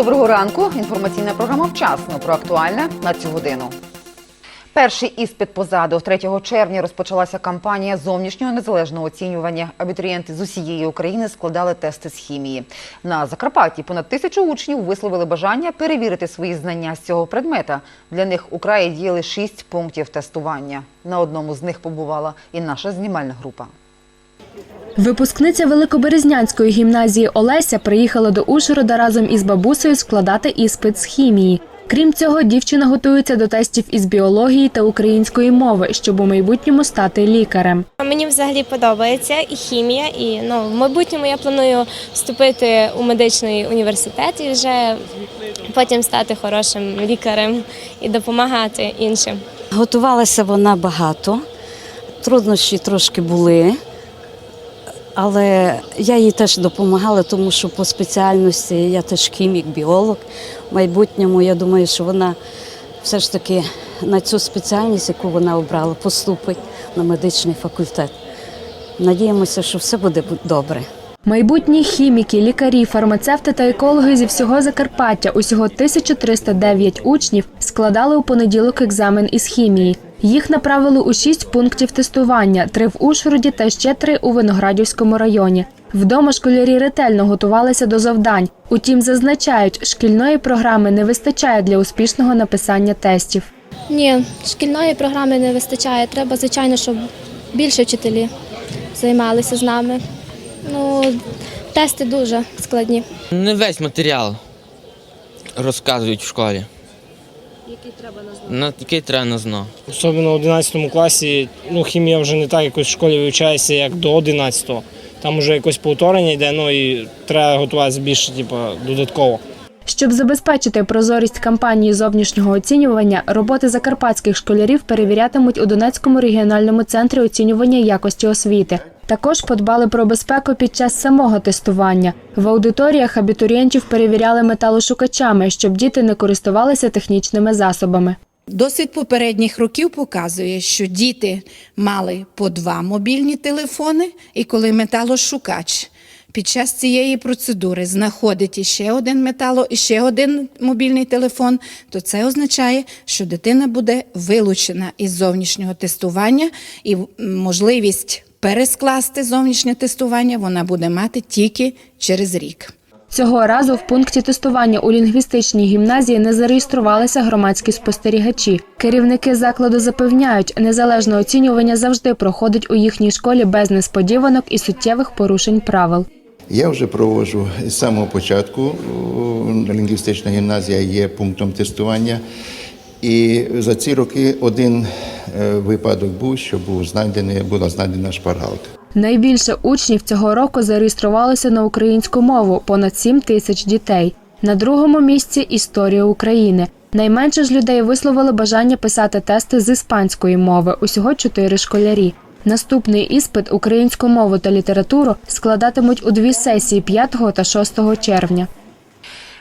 доброго ранку. Інформаційна програма вчасно про актуальне на цю годину. Перший іспит позаду 3 червня розпочалася кампанія зовнішнього незалежного оцінювання. Абітурієнти з усієї України складали тести з хімії. На Закарпатті понад тисячу учнів висловили бажання перевірити свої знання з цього предмета. Для них у краї діяли шість пунктів тестування. На одному з них побувала і наша знімальна група. Випускниця Великоберезнянської гімназії Олеся приїхала до Ужгорода разом із бабусею складати іспит з хімії. Крім цього, дівчина готується до тестів із біології та української мови, щоб у майбутньому стати лікарем. Мені взагалі подобається і хімія, і ну в майбутньому я планую вступити у медичний університет і вже потім стати хорошим лікарем і допомагати іншим. Готувалася вона багато, труднощі трошки були, але я їй теж допомагала, тому що по спеціальності я теж хімік, біолог. В майбутньому я думаю, що вона все ж таки на цю спеціальність, яку вона обрала, поступить на медичний факультет. Надіємося, що все буде добре. Майбутні хіміки, лікарі, фармацевти та екологи зі всього Закарпаття, усього 1309 учнів, складали у понеділок екзамен із хімії. Їх направили у шість пунктів тестування: три в Ужгороді та ще три у Виноградівському районі. Вдома школярі ретельно готувалися до завдань. Утім, зазначають, шкільної програми не вистачає для успішного написання тестів. Ні, шкільної програми не вистачає. Треба, звичайно, щоб більше вчителі займалися з нами. Ну, тести дуже складні. Не весь матеріал розказують в школі. Який треба на знати? Який треба на. Особливо в 11 класі ну, хімія вже не так якось в школі вивчається, як до 11-го. Там вже якось повторення йде, ну і треба готуватися більше, типу, додатково. Щоб забезпечити прозорість кампанії зовнішнього оцінювання, роботи закарпатських школярів перевірятимуть у Донецькому регіональному центрі оцінювання якості освіти. Також подбали про безпеку під час самого тестування. В аудиторіях абітурієнтів перевіряли металошукачами, щоб діти не користувалися технічними засобами. Досвід попередніх років показує, що діти мали по два мобільні телефони, і коли металошукач під час цієї процедури знаходить іще один метало, і ще один мобільний телефон, то це означає, що дитина буде вилучена із зовнішнього тестування, і можливість перескласти зовнішнє тестування вона буде мати тільки через рік. Цього разу в пункті тестування у лінгвістичній гімназії не зареєструвалися громадські спостерігачі. Керівники закладу запевняють, незалежне оцінювання завжди проходить у їхній школі без несподіванок і суттєвих порушень правил. Я вже проводжу з самого початку. Лінгвістична гімназія є пунктом тестування. І за ці роки один е, випадок був, що був знайдений, була знайдена шпаргалка. Найбільше учнів цього року зареєструвалося на українську мову понад 7 тисяч дітей. На другому місці історія України. Найменше ж людей висловили бажання писати тести з іспанської мови. Усього чотири школярі. Наступний іспит українську мову та літературу складатимуть у дві сесії 5 та 6 червня.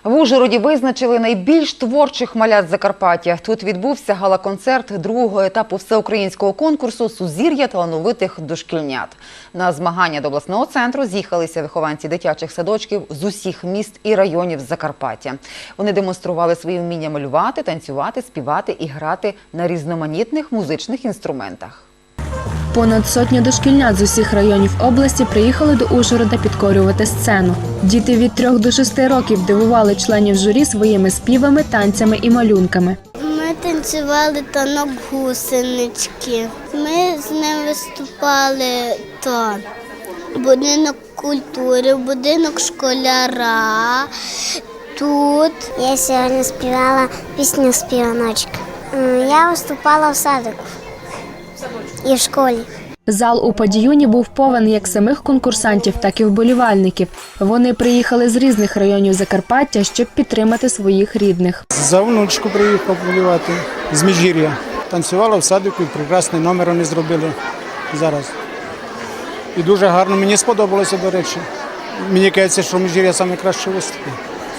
В Ужгороді визначили найбільш творчих малят Закарпаття. Тут відбувся гала-концерт другого етапу всеукраїнського конкурсу Сузір'я талановитих дошкільнят. На змагання до обласного центру з'їхалися вихованці дитячих садочків з усіх міст і районів Закарпаття. Вони демонстрували свої вміння малювати, танцювати, співати і грати на різноманітних музичних інструментах. Понад сотня дошкільнят з усіх районів області приїхали до Ужгорода підкорювати сцену. Діти від трьох до шести років дивували членів журі своїми співами, танцями і малюнками. Ми танцювали танок гусенички. Ми з ним виступали то будинок культури, будинок школяра. Тут я сьогодні співала пісню співаночка. Я виступала в садику і в школі. Зал у падіюні був повен як самих конкурсантів, так і вболівальників. Вони приїхали з різних районів Закарпаття, щоб підтримати своїх рідних. За внучку приїхав полювати з Міжгір'я. Танцювала в садику і прекрасний номер вони зробили зараз. І дуже гарно, мені сподобалося, до речі. Мені кажеться, що Міжгір'я найкраще виступив.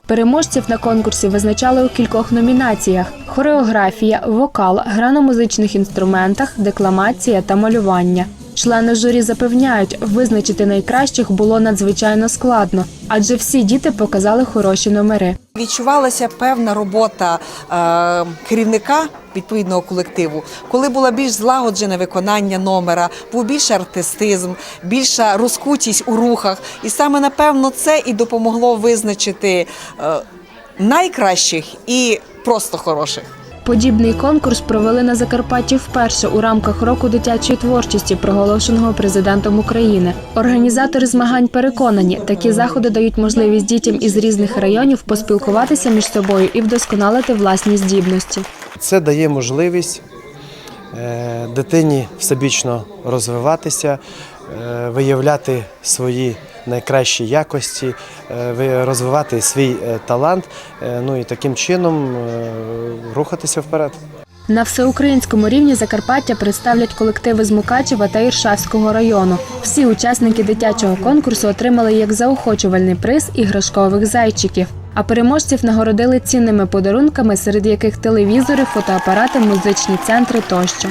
Переможців на конкурсі визначали у кількох номінаціях: хореографія, вокал, гра на музичних інструментах, декламація та малювання. Члени журі запевняють, визначити найкращих було надзвичайно складно, адже всі діти показали хороші номери. Відчувалася певна робота е, керівника відповідного колективу, коли було більш злагоджене виконання номера, був більший артистизм, більша розкутість у рухах. І саме напевно це і допомогло визначити е, найкращих і просто хороших. Подібний конкурс провели на Закарпатті вперше у рамках року дитячої творчості, проголошеного президентом України. Організатори змагань переконані, такі заходи дають можливість дітям із різних районів поспілкуватися між собою і вдосконалити власні здібності. Це дає можливість е, дитині всебічно розвиватися, е, виявляти свої найкращі якості, е, ви- розвивати свій е, талант, е, ну і таким чином рухатися вперед. На всеукраїнському рівні Закарпаття представлять колективи з Мукачева та Іршавського району. Всі учасники дитячого конкурсу отримали як заохочувальний приз іграшкових зайчиків. А переможців нагородили цінними подарунками, серед яких телевізори, фотоапарати, музичні центри тощо.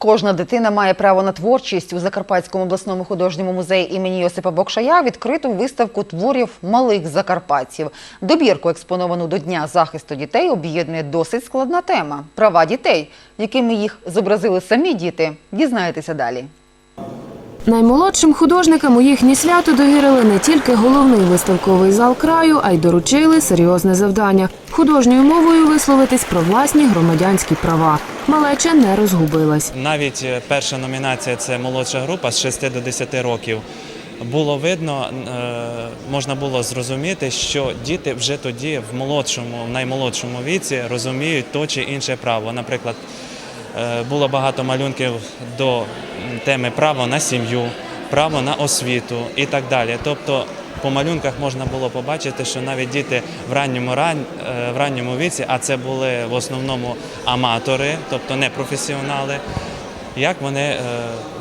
Кожна дитина має право на творчість у Закарпатському обласному художньому музеї імені Йосипа Бокшая відкриту виставку творів малих закарпатців. Добірку, експоновану до Дня захисту дітей, об'єднує досить складна тема права дітей, якими їх зобразили самі діти. Дізнаєтеся далі. Наймолодшим художникам у їхнє свято довірили не тільки головний виставковий зал краю, а й доручили серйозне завдання художньою мовою висловитись про власні громадянські права. Малеча не розгубилась. Навіть е, перша номінація це молодша група з 6 до 10 років. Було видно, е, можна було зрозуміти, що діти вже тоді в молодшому, в наймолодшому віці розуміють то чи інше право. Наприклад, було багато малюнків до теми право на сім'ю, право на освіту і так далі. Тобто по малюнках можна було побачити, що навіть діти в ранньому ран, е, в ранньому віці, а це були в основному аматори, тобто не професіонали, як вони е,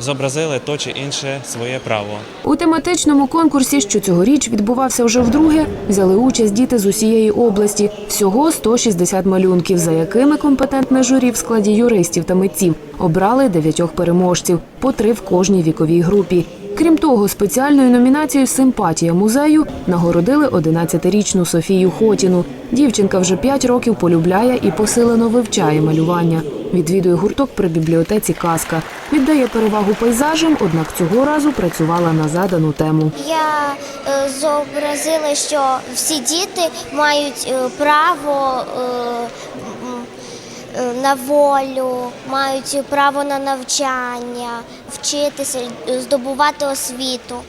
зобразили то чи інше своє право. У тематичному конкурсі, що цьогоріч відбувався вже вдруге, взяли участь діти з усієї області. Всього 160 малюнків, за якими компетентне журі в складі юристів та митців обрали дев'ятьох переможців, по три в кожній віковій групі. Крім того, спеціальною номінацією Симпатія музею нагородили 11-річну Софію Хотіну. Дівчинка вже 5 років полюбляє і посилено вивчає малювання. Відвідує гурток при бібліотеці Казка. Віддає перевагу пейзажам, однак цього разу працювала на задану тему. Я е, зобразила, що всі діти мають е, право е, на волю, мають право на навчання, вчитися, е, здобувати освіту,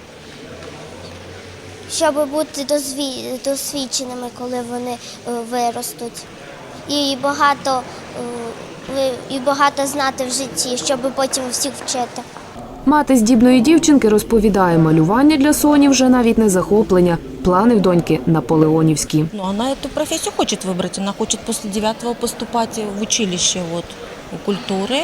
щоб бути досвідченими, коли вони е, виростуть. І багато, е, і багато знати в житті, щоб потім всіх вчити. Мати здібної дівчинки розповідає, малювання для Соні вже навіть не захоплення. Плани в доньки наполеонівські. Ну, она эту профессию хочет выбрать. Она хочет после девятого поступать в училище вот, культуры,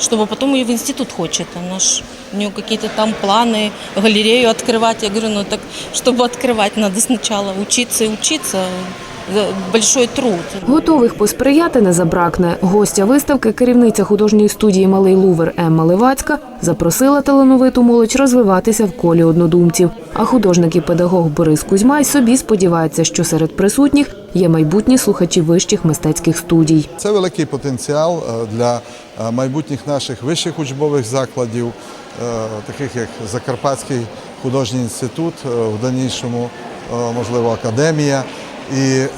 чтобы потом ее в институт хочет. Она ж, у нее какие-то там планы, галерею открывать. Я говорю, ну так, чтобы открывать, надо сначала учиться и учиться. Большой труд. Готових посприяти не забракне. Гостя виставки, керівниця художньої студії Малий Лувер Емма Левацька, запросила талановиту молодь розвиватися в колі однодумців. А художник і педагог Борис Кузьмай собі сподівається, що серед присутніх є майбутні слухачі вищих мистецьких студій. Це великий потенціал е, для е, майбутніх наших вищих учбових закладів, е, таких як Закарпатський художній інститут, в дальнішому, можливо, академія. І е,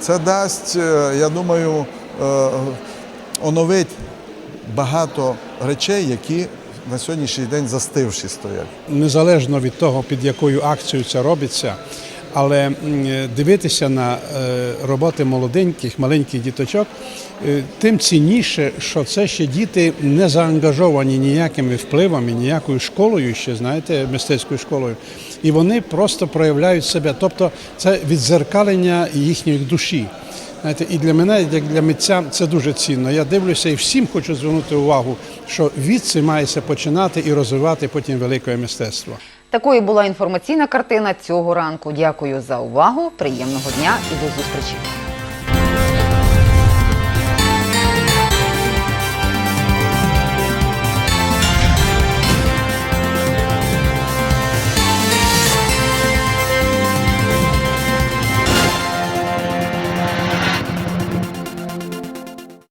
це дасть, е, я думаю, е, оновить багато речей, які на сьогоднішній день застивші стоять. Незалежно від того, під якою акцією це робиться, але дивитися на е, роботи молоденьких, маленьких діточок, е, тим цінніше, що це ще діти не заангажовані ніякими впливами, ніякою школою, ще знаєте, мистецькою школою, і вони просто проявляють себе. Тобто це відзеркалення їхньої душі. Знаєте, і для мене, як для митця, це дуже цінно. Я дивлюся і всім хочу звернути увагу, що відси мається починати і розвивати потім велике мистецтво. Такою була інформаційна картина цього ранку. Дякую за увагу. Приємного дня і до зустрічі.